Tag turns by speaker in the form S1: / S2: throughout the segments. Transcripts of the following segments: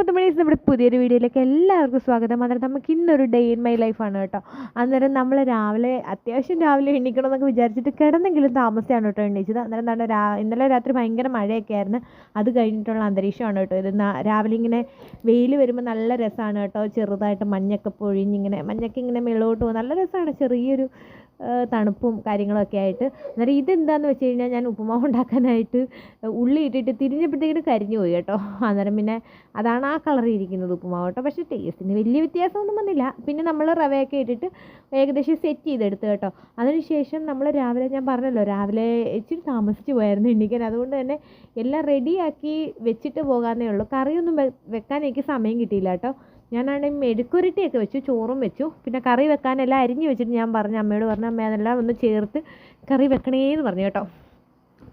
S1: മുത്തുമണീസ് നമ്മുടെ പുതിയൊരു വീഡിയോയിലേക്ക് എല്ലാവർക്കും സ്വാഗതം. അന്നേരം നമുക്ക് ഇന്നൊരു ഡേ ഇൻ മൈ ലൈഫാണ് കേട്ടോ. അന്നേരം നമ്മൾ രാവിലെ അത്യാവശ്യം രാവിലെ എണീക്കണം എന്നൊക്കെ വിചാരിച്ചിട്ട് കിടന്നെങ്കിലും താമസിച്ചാണ് കേട്ടോ എണീച്ചത്. അന്നേരം നല്ല രാ ഇന്നലെ രാത്രി ഭയങ്കര മഴയൊക്കെ ആയിരുന്നു. അത് കഴിഞ്ഞിട്ടുള്ള അന്തരീക്ഷമാണ് കേട്ടോ ഇത്. രാവിലെ ഇങ്ങനെ വെയിൽ വരുമ്പോൾ നല്ല രസമാണ് കേട്ടോ. ചെറുതായിട്ട് മഞ്ഞൊക്കെ പൊഴിഞ്ഞിങ്ങനെ മഞ്ഞൊക്കെ ഇങ്ങനെ മേളോട്ട് പോകും നല്ല രസമാണ് ചെറിയൊരു തണുപ്പും കാര്യങ്ങളൊക്കെ ആയിട്ട്. അന്നേരം ഇതെന്താന്ന് വെച്ച് കഴിഞ്ഞാൽ ഞാൻ ഉപ്പുമാവ് ഉണ്ടാക്കാനായിട്ട് ഉള്ളി ഇട്ടിട്ട് തിരിഞ്ഞപ്പോഴത്തേക്കും കരിഞ്ഞു പോയി കേട്ടോ. അന്നേരം പിന്നെ അതാണ് ആ കളറിൽ ഇരിക്കുന്നത് ഉപ്പുമാവ് കേട്ടോ. പക്ഷേ ടേസ്റ്റിന് വലിയ വ്യത്യാസമൊന്നും വന്നില്ല. പിന്നെ നമ്മൾ റവയൊക്കെ ഇട്ടിട്ട് ഏകദേശം സെറ്റ് ചെയ്തെടുത്ത് കേട്ടോ. അതിനുശേഷം നമ്മൾ രാവിലെ ഞാൻ പറഞ്ഞല്ലോ രാവിലെ ഇച്ചിരി താമസിച്ച് പോയായിരുന്നു എണ്ണിക്കാൻ അതുകൊണ്ട് തന്നെ എല്ലാം റെഡിയാക്കി വെച്ചിട്ട് പോകാമെന്നേ ഉള്ളൂ. കറിയൊന്നും വെ- വെക്കാൻ എനിക്ക് സമയം കിട്ടിയില്ല കേട്ടോ. ഞാനാണെങ്കിൽ മെഴുക്കുരുട്ടിയൊക്കെ വെച്ചു ചോറും വെച്ചു. പിന്നെ കറി വെക്കാനെല്ലാം അരിഞ്ഞ് വെച്ചിട്ട് ഞാൻ പറഞ്ഞു അമ്മയോട് പറഞ്ഞു അമ്മ അതെല്ലാം ഒന്ന് ചേർത്ത് കറി വെക്കണേ എന്ന് പറഞ്ഞു കേട്ടോ.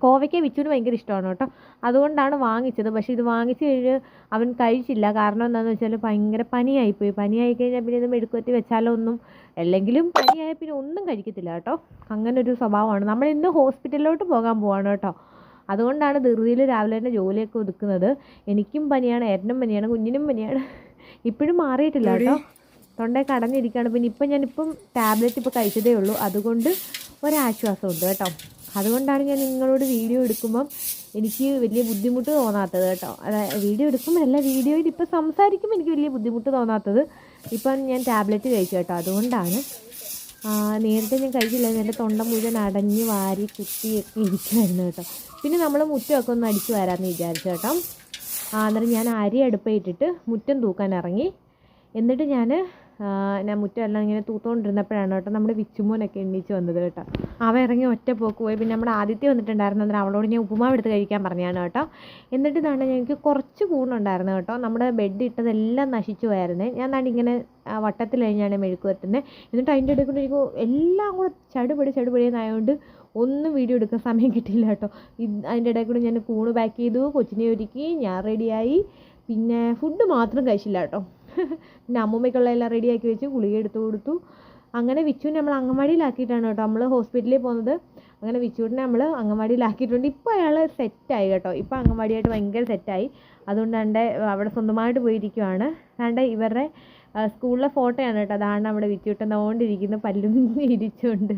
S1: കോവയ്ക്ക വിച്ചുവിന് ഭയങ്കര ഇഷ്ടമാണ് കേട്ടോ. അതുകൊണ്ടാണ് വാങ്ങിച്ചത്. പക്ഷേ ഇത് വാങ്ങിച്ച് കഴിഞ്ഞ് അവൻ കഴിച്ചില്ല. കാരണം എന്താണെന്ന് വെച്ചാൽ ഭയങ്കര പനിയായിപ്പോയി. പനിയായി കഴിഞ്ഞാൽ പിന്നെ ഇത് മെഴുക്കുരുത്തി വെച്ചാലോ ഒന്നും അല്ലെങ്കിലും പനിയായ പിന്നെ ഒന്നും കഴിക്കത്തില്ല കേട്ടോ. അങ്ങനെ ഒരു സ്വഭാവമാണ്. നമ്മൾ ഇന്ന് ഹോസ്പിറ്റലിലോട്ട് പോകാൻ പോവാണ് കേട്ടോ. അതുകൊണ്ടാണ് ധൃതിയിൽ രാവിലെ തന്നെ ജോലിയൊക്കെ ഒതുക്കുന്നത്. എനിക്കും പനിയാണ് ഏട്ടനും പനിയാണ് കുഞ്ഞിനും പനിയാണ്. ഇപ്പോഴും മാറിയിട്ടില്ല കേട്ടോ. തൊണ്ടയൊക്കെ അടഞ്ഞിരിക്കുകയാണ്. പിന്നെ ഇപ്പം ഞാനിപ്പം ടാബ്ലറ്റ് ഇപ്പോൾ കഴിച്ചതേ ഉള്ളൂ. അതുകൊണ്ട് ഒരാശ്വാസമുണ്ട് കേട്ടോ. അതുകൊണ്ടാണ് ഞാൻ നിങ്ങളോട് വീഡിയോ എടുക്കുമ്പം എനിക്ക് വലിയ ബുദ്ധിമുട്ട് തോന്നാത്തത് കേട്ടോ. അതായത് വീഡിയോ എടുക്കുമ്പോഴല്ല വീഡിയോയിൽ ഇപ്പോൾ സംസാരിക്കുമ്പോൾ എനിക്ക് വലിയ ബുദ്ധിമുട്ട് തോന്നാത്തത് ഇപ്പം ഞാൻ ടാബ്ലറ്റ് കഴിച്ചു കേട്ടോ. അതുകൊണ്ടാണ് നേരത്തെ ഞാൻ കഴിച്ചില്ല എന്റെ തൊണ്ട മുഴുവൻ അടഞ്ഞ് വാരി കുത്തിയൊക്കെ ഇരിക്കുമായിരുന്നു കേട്ടോ. പിന്നെ നമ്മൾ മുറ്റമൊക്കെ ഒന്ന് അടിച്ച് വരാമെന്ന് വിചാരിച്ചു കേട്ടോ. അന്നേരം ഞാൻ അരി അടുപ്പയിട്ടിട്ട് മുറ്റം തൂക്കാൻ ഇറങ്ങി. എന്നിട്ട് ഞാൻ ഞാൻ മുറ്റമെല്ലാം ഇങ്ങനെ തൂത്തുകൊണ്ടിരുന്നപ്പോഴാണ് കേട്ടോ നമ്മുടെ വിച്ചുമോനൊക്കെ എണ്ണീച്ച് വന്നത് കേട്ടോ. അവ ഇറങ്ങി ഒറ്റ പോക്ക് പോയി. പിന്നെ നമ്മുടെ ആദ്യത്തെ വന്നിട്ടുണ്ടായിരുന്നു. അന്നേരം അവളോട് ഞാൻ ഉപ്പുമാവ് എടുത്ത് കഴിക്കാൻ പറഞ്ഞാണ് കേട്ടോ. എന്നിട്ട് ഇതാണ് ഞങ്ങൾക്ക് കുറച്ച് കൂണുണ്ടായിരുന്നു കേട്ടോ. നമ്മുടെ ബെഡ് ഇട്ടതെല്ലാം നശിച്ചു പോയായിരുന്നേ ഞാൻ ദാണ്ട് ഇങ്ങനെ വട്ടത്തിൽ കഴിഞ്ഞാണ് മെഴുക്ക് വരുത്തുന്നത് എന്നിട്ട് അതിന്റെ ഇടയിൽ കൂടെ എനിക്ക് എല്ലാം കൂടെ ചടുപടി ചടുപടിയെന്നായതുകൊണ്ട് ഒന്നും വീഡിയോ എടുക്കാൻ സമയം കിട്ടിയില്ല കേട്ടോ. അതിന്റെ ഇടയിൽ കൂടെ ഞാൻ കൂണ് പാക്ക് ചെയ്തു കൊച്ചിനെ ഒരുക്കി ഞാൻ റെഡിയായി പിന്നെ ഫുഡ് മാത്രം കഴിച്ചില്ല കേട്ടോ. പിന്നെ അമ്മൂമ്മയ്ക്കുള്ള എല്ലാം റെഡിയാക്കി വെച്ച് ഗുളിക എടുത്തു കൊടുത്തു. അങ്ങനെ വിച്ചുവിനെ നമ്മൾ അങ്കമാടിയിലാക്കിയിട്ടാണ് കേട്ടോ. നമ്മൾ ഹോസ്പിറ്റലിൽ പോകുന്നത്. അങ്ങനെ വിച്ചുവിനെ നമ്മൾ അങ്കമാടിയിലാക്കിയിട്ടുണ്ട് ഇപ്പോൾ അയാൾ സെറ്റായി കേട്ടോ. ഇപ്പോൾ അങ്കമാടിയായിട്ട് ഭയങ്കര സെറ്റായി അതുകൊണ്ട് എന്റെ അവിടെ സ്വന്തമായിട്ട് പോയിരിക്കുവാണ്. അതാണ്ട് ഇവരുടെ സ്കൂളിലെ ഫോട്ടോയാണ് കേട്ടോ. അതാണ് അവിടെ വിച്ചുവിട്ട് നോണ്ടിരിക്കുന്ന പല്ലും ഇരിച്ചുകൊണ്ട്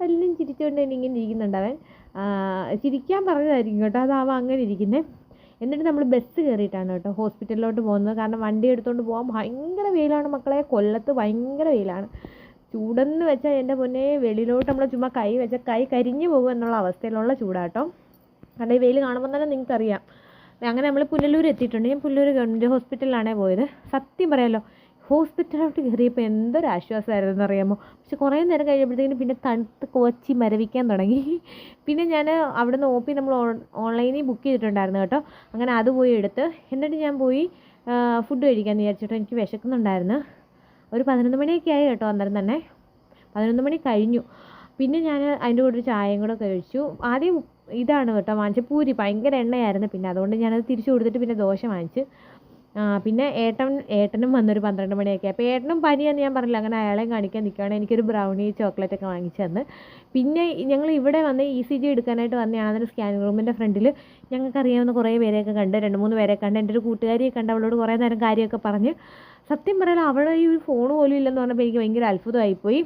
S1: പല്ലും ചിരിച്ചുകൊണ്ട് തന്നെ ഇങ്ങനെ ഇരിക്കുന്നുണ്ട് അവൻ. ചിരിക്കാൻ പറഞ്ഞതായിരിക്കും കേട്ടോ. അതാവാം അങ്ങനെ ഇരിക്കുന്നത് എന്നിട്ട് നമ്മൾ ബസ് കയറിയിട്ടാണ് കേട്ടോ ഹോസ്പിറ്റലിലോട്ട് പോകുന്നത്. കാരണം വണ്ടി എടുത്തുകൊണ്ട് പോകാൻ ഭയങ്കര വെയിലാണ് മക്കളെ. കൊല്ലത്ത് ഭയങ്കര വെയിലാണ്. ചൂടെന്ന് വെച്ചാൽ എന്റെ പൊന്നെ വെളിയിലോട്ട് നമ്മൾ ചുമ്മാ കൈ വെച്ചാൽ കൈ കരിഞ്ഞു പോകും എന്നുള്ള അവസ്ഥയിലുള്ള ചൂടാട്ടോ കാരണം ഈ വെയിൽ കാണുമ്പോൾ തന്നെ നിങ്ങൾക്കറിയാം. അങ്ങനെ നമ്മൾ പുനലൂർ എത്തിയിട്ടുണ്ട്. ഞാൻ പുനലൂർ ഗവൺമെന്റ് ഹോസ്പിറ്റലിലാണേ പോയത്. സത്യം പറയാമല്ലോ ഹോസ്പിറ്റലിലോട്ട് കയറിയപ്പോൾ എന്തൊരു ആശ്വാസമായിരുന്നു അറിയാമോ? പക്ഷെ കുറേ നേരം കഴിയുമ്പോഴത്തേക്കും പിന്നെ തണുത്ത് കോച്ചി മരവിക്കാൻ തുടങ്ങി. പിന്നെ ഞാൻ അവിടുന്ന് ഒ പി നമ്മൾ ഓൺലൈനിൽ ബുക്ക് ചെയ്തിട്ടുണ്ടായിരുന്നു കേട്ടോ. അങ്ങനെ അത് പോയി എടുത്ത് എന്നിട്ട് ഞാൻ പോയി ഫുഡ് കഴിക്കാമെന്ന് വിചാരിച്ചിട്ട് എനിക്ക് വിശക്കുന്നുണ്ടായിരുന്നു. ഒരു പതിനൊന്ന് മണിയൊക്കെ ആയി കേട്ടോ അന്നേരം തന്നെ. പതിനൊന്ന് മണി കഴിഞ്ഞു. പിന്നെ ഞാൻ അതിന്റെ കൂടെ ഒരു ചായയും കൂടെ കഴിച്ചു. ആദ്യം ഇതാണ് കേട്ടോ വാങ്ങിച്ച പൂരി ഭയങ്കര എണ്ണയായിരുന്നു. പിന്നെ അതുകൊണ്ട് ഞാനത് തിരിച്ചു കൊടുത്തിട്ട് പിന്നെ ദോശ വാങ്ങിച്ച്. പിന്നെ ഏട്ടൻ ഏട്ടനും വന്നൊരു പന്ത്രണ്ട് മണിയൊക്കെ അപ്പോൾ ഏട്ടനും പനിയാന്ന് ഞാൻ പറഞ്ഞില്ല. അങ്ങനെ അയാളെയും കാണിക്കാൻ നിൽക്കുകയാണ് എനിക്കൊരു ബ്രൗണി ചോക്ലേറ്റ് ഒക്കെ വാങ്ങിച്ചു തന്ന്. പിന്നെ ഞങ്ങൾ ഇവിടെ വന്ന് ഇ സി ജി എടുക്കാനായിട്ട് വന്നതാണ് അതിന് സ്കാനിങ് റൂമിന്റെ ഫ്രണ്ടിൽ ഞങ്ങൾക്കറിയാവുന്ന കുറേ പേരെയൊക്കെ കണ്ട് രണ്ട് മൂന്ന് പേരെ കണ്ട് എന്റെ ഒരു കൂട്ടുകാരിയെ കണ്ട് അവളോട് കുറേ നേരം കാര്യമൊക്കെ പറഞ്ഞ് സത്യം പറയാൻ അവളെ ഈ ഒരു ഫോൺ പോലും ഇല്ലെന്ന് പറഞ്ഞപ്പോൾ എനിക്ക് ഭയങ്കര അത്ഭുതമായിപ്പോയി.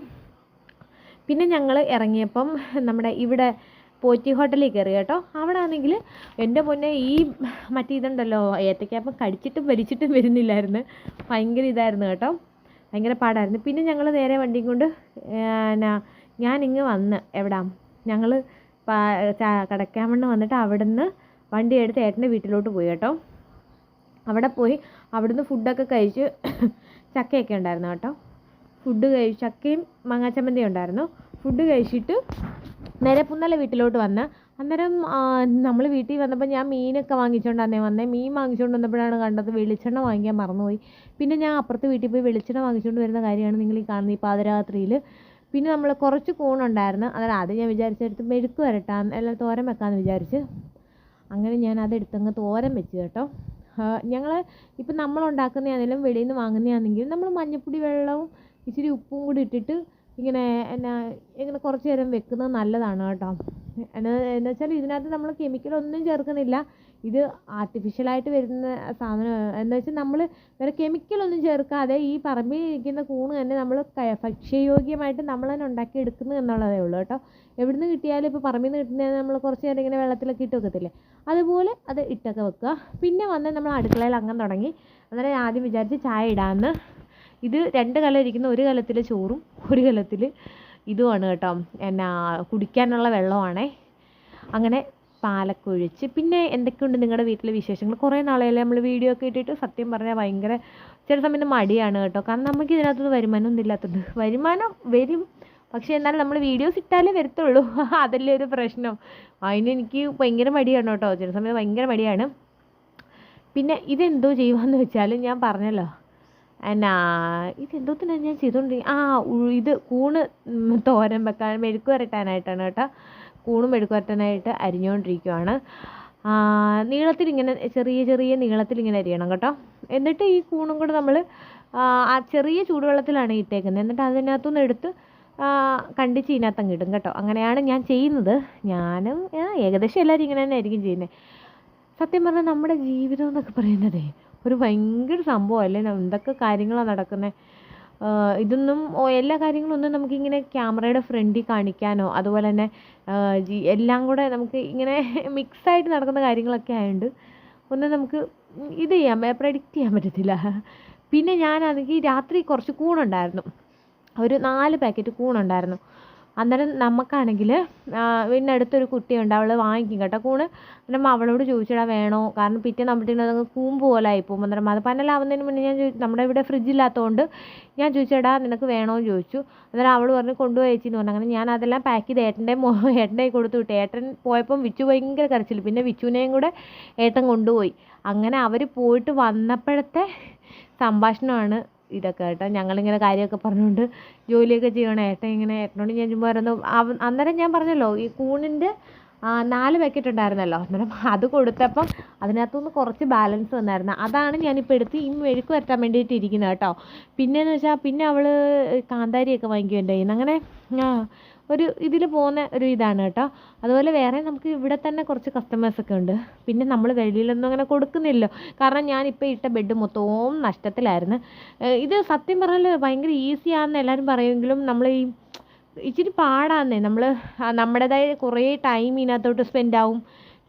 S1: പിന്നെ ഞങ്ങൾ ഇറങ്ങിയപ്പം നമ്മുടെ ഇവിടെ പോറ്റി ഹോട്ടലിൽ കയറി കേട്ടോ. അവിടെ ആണെങ്കിൽ എന്റെ പൊന്നെ ഈ മറ്റേ ഇതുണ്ടല്ലോ ഏത്തയ്ക്കാപ്പം കടിച്ചിട്ടും വലിച്ചിട്ടും വരുന്നില്ലായിരുന്നു. ഭയങ്കര ഇതായിരുന്നു കേട്ടോ. ഭയങ്കര പാടായിരുന്നു. പിന്നെ ഞങ്ങൾ നേരെ വണ്ടിയും കൊണ്ട് എന്നാ ഞാനിങ്ങ് വന്ന് എവിടാ? ഞങ്ങൾ കടക്കാമണ്ണ് വന്നിട്ട് അവിടുന്ന് വണ്ടി എടുത്ത് ഏട്ടന്റെ വീട്ടിലോട്ട് പോയി കേട്ടോ. അവിടെ പോയി അവിടുന്ന് ഫുഡൊക്കെ കഴിച്ച് ചക്കയൊക്കെ ഉണ്ടായിരുന്നു കേട്ടോ. ഫുഡ് കഴിച്ച് ചക്കയും മാങ്ങാച്ചമ്മന്തിയും ഉണ്ടായിരുന്നു. ഫുഡ് കഴിച്ചിട്ട് നേരെ പുന്നല വീട്ടിലോട്ട് വന്ന് അന്നേരം നമ്മൾ വീട്ടിൽ വന്നപ്പോൾ ഞാൻ മീനൊക്കെ വാങ്ങിച്ചുകൊണ്ട് വന്നേ വന്നേ. മീൻ വാങ്ങിച്ചുകൊണ്ട് വന്നപ്പോഴാണ് കണ്ടത് വെളിച്ചെണ്ണ വാങ്ങിക്കാൻ മറന്നുപോയി. പിന്നെ ഞാൻ അപ്പുറത്ത് വീട്ടിൽ പോയി വെളിച്ചെണ്ണ വാങ്ങിച്ചുകൊണ്ട് വരുന്ന കാര്യമാണ് നിങ്ങൾ ഈ കാണുന്നത് ഈ പാതിരാത്രിയിൽ പിന്നെ നമ്മൾ കുറച്ച് കൂണുണ്ടായിരുന്നു. അതായത് അത് ഞാൻ വിചാരിച്ചെടുത്ത് മെഴുക്ക് വരട്ടാൻ അല്ല തോരൻ വെക്കാമെന്ന് വിചാരിച്ച്. അങ്ങനെ ഞാൻ അതെടുത്തങ്ങ് തോരൻ വെച്ച് കേട്ടോ. ഞങ്ങൾ ഇപ്പം നമ്മൾ ഉണ്ടാക്കുന്നതാണെങ്കിലും വെളിയിൽ നിന്ന് വാങ്ങുന്നതാണെങ്കിലും നമ്മൾ മഞ്ഞപ്പൊടി വെള്ളവും ഇച്ചിരി ഉപ്പും കൂടി ഇട്ടിട്ട് ഇങ്ങനെ എന്നാ ഇങ്ങനെ കുറച്ച് നേരം വെക്കുന്നത് നല്ലതാണ് കേട്ടോ. എന്നാ വെച്ചാൽ ഇതിനകത്ത് നമ്മൾ കെമിക്കലൊന്നും ചേർക്കുന്നില്ല. ഇത് ആർട്ടിഫിഷ്യലായിട്ട് വരുന്ന സാധനം എന്ന് വെച്ചാൽ നമ്മൾ വേറെ കെമിക്കലൊന്നും ചേർക്കാതെ ഈ പറമ്പിൽ ഇരിക്കുന്ന കൂണ് തന്നെ നമ്മൾ ഭക്ഷ്യയോഗ്യമായിട്ട് നമ്മൾ തന്നെ ഉണ്ടാക്കി എടുക്കുന്നു എന്നുള്ളതേ ഉള്ളൂ കേട്ടോ. എവിടുന്ന് കിട്ടിയാലും ഇപ്പോൾ പറമ്പിൽ നിന്ന് കിട്ടുന്നത് നമ്മൾ കുറച്ച് നേരം ഇങ്ങനെ വെള്ളത്തിലൊക്കെ ഇട്ട് വെക്കത്തില്ലേ? അതുപോലെ അത് ഇട്ടൊക്കെ വെക്കുക. പിന്നെ വന്ന് നമ്മൾ അടുക്കളയിൽ അങ്ങനെ തുടങ്ങി. അന്നേരം ആദ്യം വിചാരിച്ച് ചായ ഇടാമെന്ന് ഇത് രണ്ട് കലം ഇരിക്കുന്ന ഒരു കലത്തിൽ ചോറും ഒരു കലത്തിൽ ഇതുമാണ് കേട്ടോ. എന്നാ കുടിക്കാനുള്ള വെള്ളമാണേ. അങ്ങനെ പാലൊക്കെ ഒഴിച്ച്. പിന്നെ എന്തൊക്കെയുണ്ട് നിങ്ങളുടെ വീട്ടിലെ വിശേഷങ്ങൾ? കുറേ നാളെയല്ലേ നമ്മൾ വീഡിയോ ഒക്കെ ഇട്ടിട്ട് സത്യം പറഞ്ഞാൽ ഭയങ്കര ചില സമയത്ത് മടിയാണ് കേട്ടോ. കാരണം നമുക്ക് ഇതിനകത്തുനിന്ന് വരുമാനമൊന്നും ഇല്ലാത്തത്. വരുമാനം വരും. പക്ഷേ എന്നാലും നമ്മൾ വീഡിയോസ് ഇട്ടാലേ വരത്തുള്ളൂ. അതല്ലേ ഒരു പ്രശ്നം. അതിന് എനിക്ക് ഭയങ്കര മടിയാണ് കേട്ടോ. ചില സമയത്ത് ഭയങ്കര മടിയാണ്. പിന്നെ ഇതെന്തോ ചെയ്യുമെന്ന് വെച്ചാൽ ഞാൻ പറഞ്ഞല്ലോ. എന്നാ ഇതെന്തോത്തിനാണ് ഞാൻ ചെയ്തുകൊണ്ടിരിക്കുക ആ ഇത് കൂണ് തോരൻ വെക്കാൻ മെഴുക്ക് വരട്ടാനായിട്ടാണ് കേട്ടോ. കൂണും മെഴുക്ക് വരട്ടാനായിട്ട് അരിഞ്ഞുകൊണ്ടിരിക്കുവാണ് നീളത്തിൽ ഇങ്ങനെ ചെറിയ ചെറിയ നീളത്തിൽ ഇങ്ങനെ അരിയണം കേട്ടോ. എന്നിട്ട് ഈ കൂണും കൂടെ നമ്മൾ ആ ചെറിയ ചൂടുവെള്ളത്തിലാണ് ഇട്ടേക്കുന്നത്. എന്നിട്ട് അതിനകത്തുനിന്ന് എടുത്ത് കണ്ടിച്ച് ഇതിനകത്ത് അങ്ങ് ഇടും കേട്ടോ. അങ്ങനെയാണ് ഞാൻ ചെയ്യുന്നത്. ഞാനും ഏകദേശം എല്ലാവരും ഇങ്ങനെ തന്നെ ആയിരിക്കും ചെയ്യുന്നത്. സത്യം പറഞ്ഞാൽ നമ്മുടെ ജീവിതം എന്നൊക്കെ പറയുന്നതേ ഒരു ഭയങ്കര സംഭവം അല്ലേ? എന്തൊക്കെ കാര്യങ്ങളാണ് നടക്കുന്നത് ഇതൊന്നും എല്ലാ കാര്യങ്ങളും ഒന്നും നമുക്കിങ്ങനെ ക്യാമറയുടെ ഫ്രണ്ടിൽ കാണിക്കാനോ അതുപോലെ തന്നെ എല്ലാം കൂടെ നമുക്ക് ഇങ്ങനെ മിക്സായിട്ട് നടക്കുന്ന കാര്യങ്ങളൊക്കെ ആയതുകൊണ്ട് ഒന്നും നമുക്ക് ഇത് ചെയ്യാൻ പ്രഡിക്റ്റ് ചെയ്യാൻ പറ്റത്തില്ല. പിന്നെ ഞാനാണെങ്കിൽ രാത്രി കുറച്ച് കൂണുണ്ടായിരുന്നു. ഒരു നാല് പാക്കറ്റ് കൂണുണ്ടായിരുന്നു. അന്നേരം നമുക്കാണെങ്കിൽ പിന്നെ അടുത്തൊരു കുട്ടിയുണ്ട് അവൾ വാങ്ങിക്കും കേട്ടോ. കൂണ് അന്നേരം അവളോട് ചോദിച്ചടാ വേണോ? കാരണം പിറ്റേ അതങ്ങ് കൂമ്പ് പോലെ ആയിപ്പോകും അന്നേരം അത് പന്നലാവുന്നതിന് മുന്നേ ഞാൻ ചോദിച്ചു നമ്മുടെ ഇവിടെ ഫ്രിഡ്ജില്ലാത്തതുകൊണ്ട് ഞാൻ ചോദിച്ചെടാ നിനക്ക് വേണോ എന്ന് ചോദിച്ചു. അന്നേരം അവൾ പറഞ്ഞു കൊണ്ടുപോയി ചേച്ചി എന്ന് പറഞ്ഞു. അങ്ങനെ ഞാൻ അതെല്ലാം പാക്ക് ചെയ്ത് ഏട്ടന്റെ ഏട്ടന്റെ കൊടുത്തു വിട്ടു. ഏട്ടൻ പോയപ്പം വിച്ചു ഭയങ്കര കരച്ചിൽ. പിന്നെ വിച്ചുവിനെയും കൂടെ ഏട്ടൻ കൊണ്ടുപോയി. അങ്ങനെ അവർ പോയിട്ട് വന്നപ്പോഴത്തെ സംഭാഷണമാണ് ഇതൊക്കെ കേട്ടോ. ഞങ്ങളിങ്ങനെ കാര്യമൊക്കെ പറഞ്ഞുകൊണ്ട് ജോലിയൊക്കെ ചെയ്യണം. ഏട്ടൻ ഇങ്ങനെ ഏട്ടനോട് ഞാൻ ചുമ്മാ പറയുന്നു അന്നേരം ഞാൻ പറഞ്ഞല്ലോ ഈ കൂണിന്റെ നാല് പാക്കറ്റ് ഉണ്ടായിരുന്നല്ലോ അന്നേരം അത് കൊടുത്തപ്പം അതിനകത്തുനിന്ന് കുറച്ച് ബാലൻസ് വന്നായിരുന്നു. അതാണ് ഞാനിപ്പോൾ എടുത്ത് ഈ മെഴുക്ക് വരട്ടാൻ വേണ്ടിയിട്ട് ഇരിക്കുന്നത് കേട്ടോ. പിന്നെയെന്ന് വെച്ചാൽ പിന്നെ അവൾ കാന്താരിയൊക്കെ വാങ്ങിക്കും എന്റെ നിന്ന് അങ്ങനെ ആ ഒരു ഇതിൽ പോകുന്ന ഒരു ഇതാണ് കേട്ടോ. അതുപോലെ വേറെ നമുക്ക് ഇവിടെ തന്നെ കുറച്ച് കസ്റ്റമേഴ്സൊക്കെ ഉണ്ട്. പിന്നെ നമ്മൾ വെളിയിലൊന്നും അങ്ങനെ കൊടുക്കുന്നില്ലല്ലോ കാരണം ഞാൻ ഞാനിപ്പോൾ ഇട്ട ബെഡ് മൊത്തവും നഷ്ടത്തിലായിരുന്നു. ഇത് സത്യം പറഞ്ഞാൽ ഭയങ്കര ഈസിയാണെന്ന് എല്ലാവരും പറയുമെങ്കിലും നമ്മൾ ഈ ഇച്ചിരി പാടാന്നേ. നമ്മൾ നമ്മുടേതായ കുറേ ടൈം ഇതിനകത്തോട്ട് സ്പെൻഡ് ആവും.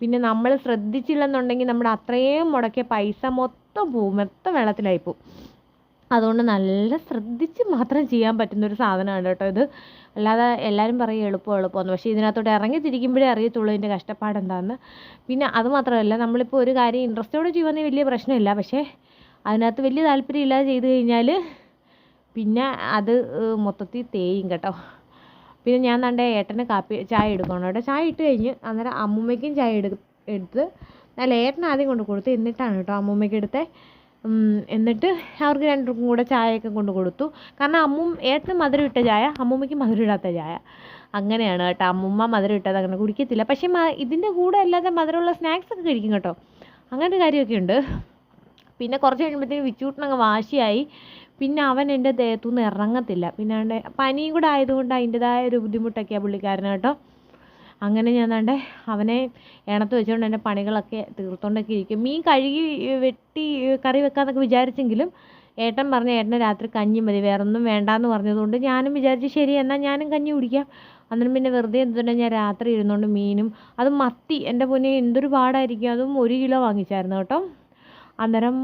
S1: പിന്നെ നമ്മൾ ശ്രദ്ധിച്ചില്ലെന്നുണ്ടെങ്കിൽ നമ്മുടെ അത്രയും മുടക്കിയ പൈസ മൊത്തം പോവും. മൊത്തം വെള്ളത്തിലായി പോവും. അതുകൊണ്ട് നല്ല ശ്രദ്ധിച്ച് മാത്രം ചെയ്യാൻ പറ്റുന്ന ഒരു സാധനമാണ് കേട്ടോ ഇത്. അല്ലാതെ എല്ലാവരും പറയും എളുപ്പം എളുപ്പമെന്ന്. പക്ഷേ ഇതിനകത്തോട്ട് ഇറങ്ങി തിരിക്കുമ്പോഴേ അറിയത്തുള്ളൂ ഇതിന്റെ കഷ്ടപ്പാട് എന്താണെന്ന് പിന്നെ അത് മാത്രമല്ല നമ്മളിപ്പോൾ ഒരു കാര്യം ഇൻട്രസ്റ്റോടെ ചെയ്യുവാണെങ്കിൽ വലിയ പ്രശ്നമില്ല. പക്ഷേ അതിനകത്ത് വലിയ താല്പര്യം ഇല്ലാതെ ചെയ്ത് കഴിഞ്ഞാൽ പിന്നെ അത് മൊത്തത്തിൽ തേയും കേട്ടോ. പിന്നെ ഞാൻ തന്റെ ഏട്ടന് കാപ്പി ചായ എടുക്കണം കേട്ടോ ചായ ഇട്ട് കഴിഞ്ഞ് അന്നേരം അമ്മൂമ്മയ്ക്കും ചായ എടു എടുത്ത് അല്ല ഏട്ടൻ ആദ്യം കൊണ്ട് കൊടുത്ത് എന്നിട്ടാണ് കേട്ടോ അമ്മൂമ്മയ്ക്ക് എടുത്തേ. ഉം, എന്നിട്ട് അവർക്ക് രണ്ടുപേർക്കും കൂടെ ചായയൊക്കെ കൊണ്ട് കൊടുത്തു. കാരണം അമ്മും ഏട്ടന് മധുരം ഇട്ട ചായ അമ്മൂമ്മയ്ക്ക് മധുരം ഇടാത്ത ചായ. അങ്ങനെയാണ് കേട്ടോ. അമ്മൂമ്മ മധുരം ഇട്ടത് അങ്ങനെ കുടിക്കത്തില്ല. പക്ഷേ ഇതിന്റെ കൂടെ അല്ലാതെ മധുരമുള്ള സ്നാക്സ് ഒക്കെ കഴിക്കും കേട്ടോ. അങ്ങനത്തെ കാര്യമൊക്കെ ഉണ്ട്. പിന്നെ കുറച്ച് കഴിയുമ്പോഴത്തേക്കും വിച്ചൂട്ടനങ്ങ് വാശിയായി. പിന്നെ അവൻ എന്റെ ദേഹത്തുനിന്ന് ഇറങ്ങത്തില്ല. പിന്നെ അവന്റെ പനിയും കൂടെ ആയതുകൊണ്ട് അതിന്റെതായ ഒരു ബുദ്ധിമുട്ടൊക്കെയാണ് പുള്ളിക്കാരന് കേട്ടോ. അങ്ങനെ ഞാൻ ദാണ്ടെ അവനെ ഇണത്ത് വെച്ചുകൊണ്ട് എന്റെ പണികളൊക്കെ തീർത്തുകൊണ്ടൊക്കെ ഇരിക്കും. മീൻ കഴുകി വെട്ടി കറി വെക്കാമെന്നൊക്കെ വിചാരിച്ചെങ്കിലും ഏട്ടൻ പറഞ്ഞ ഏട്ടന് രാത്രി കഞ്ഞി മതി വേറൊന്നും വേണ്ടാന്ന് പറഞ്ഞതുകൊണ്ട് ഞാനും വിചാരിച്ചു ശരി എന്നാൽ ഞാനും കഞ്ഞി കുടിക്കാം. അന്നേരം പിന്നെ വെറുതെ എന്തുകൊണ്ടാണ് ഞാൻ രാത്രി ഇരുന്നുകൊണ്ട് മീനും അത് മത്തി എന്റെ പൊന്നെ എന്തൊരു പാടായിരിക്കും അതും ഒരു കിലോ വാങ്ങിച്ചായിരുന്നു കേട്ടോ. അന്നേരം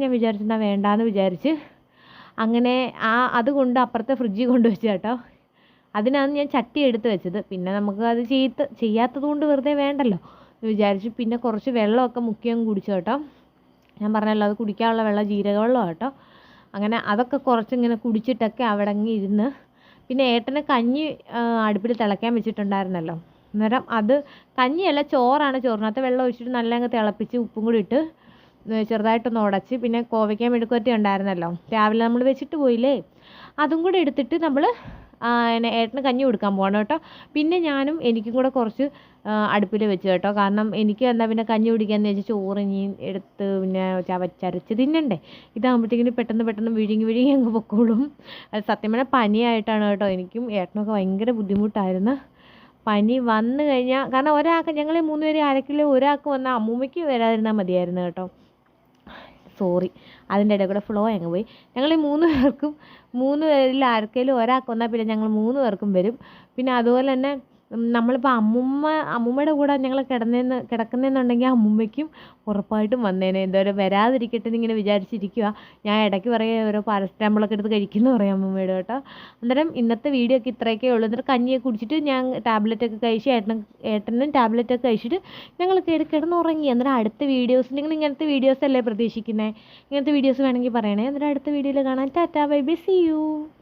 S1: ഞാൻ വിചാരിച്ചു എന്നാൽ വേണ്ടാന്ന് വിചാരിച്ച്. അങ്ങനെ ആ അതുകൊണ്ട് അപ്പുറത്തെ ഫ്രിഡ്ജിൽ കൊണ്ടുവച്ചു വെച്ച് കേട്ടോ. അതിനാണ് ഞാൻ ചട്ടി എടുത്ത് വെച്ചത്. പിന്നെ നമുക്ക് അത് ചെയ്ത് ചെയ്യാത്തത് കൊണ്ട് വെറുതെ വേണ്ടല്ലോ. എന്ന് വിചാരിച്ചു. പിന്നെ കുറച്ച് വെള്ളമൊക്കെ മുക്കിയങ്ങ് കുടിച്ചു കേട്ടോ. ഞാൻ പറഞ്ഞല്ലോ അത് കുടിക്കാനുള്ള വെള്ളം ജീരകവെള്ളം കേട്ടോ. അങ്ങനെ അതൊക്കെ കുറച്ചിങ്ങനെ കുടിച്ചിട്ടൊക്കെ അവിടെ അങ്ങ് ഇരുന്ന്. പിന്നെ ഏട്ടന് കഞ്ഞി അടുപ്പിൽ തിളയ്ക്കാൻ വെച്ചിട്ടുണ്ടായിരുന്നല്ലോ. അന്നേരം അത് കഞ്ഞിയല്ല ചോറാണ്. ചോറിനകത്ത് വെള്ളം ഒഴിച്ചിട്ട് നല്ല അങ്ങ് തിളപ്പിച്ച് ഉപ്പും കൂടി ഇട്ട് ചെറുതായിട്ടൊന്ന് ഉടച്ച്. പിന്നെ കോവയ്ക്ക മെഴുക്കുവരട്ടി ഉണ്ടായിരുന്നല്ലോ. രാവിലെ നമ്മൾ വെച്ചിട്ട് പോയില്ലേ? അതും കൂടെ എടുത്തിട്ട് നമ്മൾ പിന്നെ ഏട്ടന് കഞ്ഞി കൊടുക്കാൻ പോകണം കേട്ടോ. പിന്നെ ഞാനും എനിക്കും കൂടെ കുറച്ച് അടുപ്പിൽ വെച്ച് കേട്ടോ. കാരണം എനിക്ക് എന്നാൽ പിന്നെ കഞ്ഞി കുടിക്കാമെന്ന് വെച്ചാൽ ചോറ് ഇനി എടുത്ത് പിന്നെ ചവച്ചരച്ച് തിന്നണ്ടേ. ഇതാകുമ്പോഴത്തേക്കിനും പെട്ടെന്ന് പെട്ടെന്ന് വിഴുങ്ങി വിഴുങ്ങി അങ്ങ് പൊക്കോളും. അത് സത്യം പറഞ്ഞാൽ പനിയായിട്ടാണ് കേട്ടോ. എനിക്കും ഏട്ടനൊക്കെ ഭയങ്കര ബുദ്ധിമുട്ടായിരുന്നു. പനി വന്നു കഴിഞ്ഞാൽ കാരണം ഒരാൾക്ക് ഞങ്ങൾ മൂന്ന് പേര് ആരെങ്കിലും ഒരാൾക്ക് വന്നാൽ അമ്മൂമ്മയ്ക്ക് വരാതിരുന്നാൽ മതിയായിരുന്നു കേട്ടോ. സോറി അതിന്റെ ഇടയിൽ കൂടെ ഫ്ലോ അങ്ങ് പോയി. ഞങ്ങൾ ഈ മൂന്ന് പേർക്കും മൂന്ന് പേരിൽ ആർക്കെങ്കിലും ഒരാൾക്ക് വന്നാൽ പിന്നെ ഞങ്ങൾ മൂന്ന് പേർക്കും വരും. പിന്നെ അതുപോലെ തന്നെ നമ്മളിപ്പോൾ അമ്മുമ്മ അമ്മുമ്മയുടെ കൂടെ ഞങ്ങൾ കിടന്നേന്ന് കിടക്കുന്നതെന്നുണ്ടെങ്കിൽ അമ്മുമ്മയ്ക്കും ഉറപ്പായിട്ടും വന്നേനെ. എന്തോരം വരാതിരിക്കട്ടെ എന്നിങ്ങനെ വിചാരിച്ചിരിക്കുക ഞാൻ ഇടയ്ക്ക് പറയുക ഓരോ പാരസെറ്റാമോളൊക്കെ എടുത്ത് കഴിക്കുന്നു പറയാം അമ്മുമ്മയുടെ കേട്ടോ. അന്നേരം ഇന്നത്തെ വീഡിയോ ഒക്കെ ഇത്രയൊക്കെ ഉള്ളൂ. എന്നിട്ട് കഞ്ഞിയൊക്കെ കുടിച്ചിട്ട് ഞാൻ ടാബ്ലറ്റൊക്കെ കഴിച്ച് ഏട്ടനും ഏട്ടനും ടാബ്ലറ്റൊക്കെ കഴിച്ചിട്ട് ഞങ്ങൾ കയറി കിടന്നുറങ്ങി. അന്നേരം അടുത്ത വീഡിയോസ് നിങ്ങൾ ഇങ്ങനത്തെ വീഡിയോസ് അല്ലേ പ്രതീക്ഷിക്കുന്നത് ഇങ്ങനത്തെ വീഡിയോസ് വേണമെങ്കിൽ പറയണേ. അന്നേരം അടുത്ത വീഡിയോയിൽ കാണാം. Tata bye bye see you.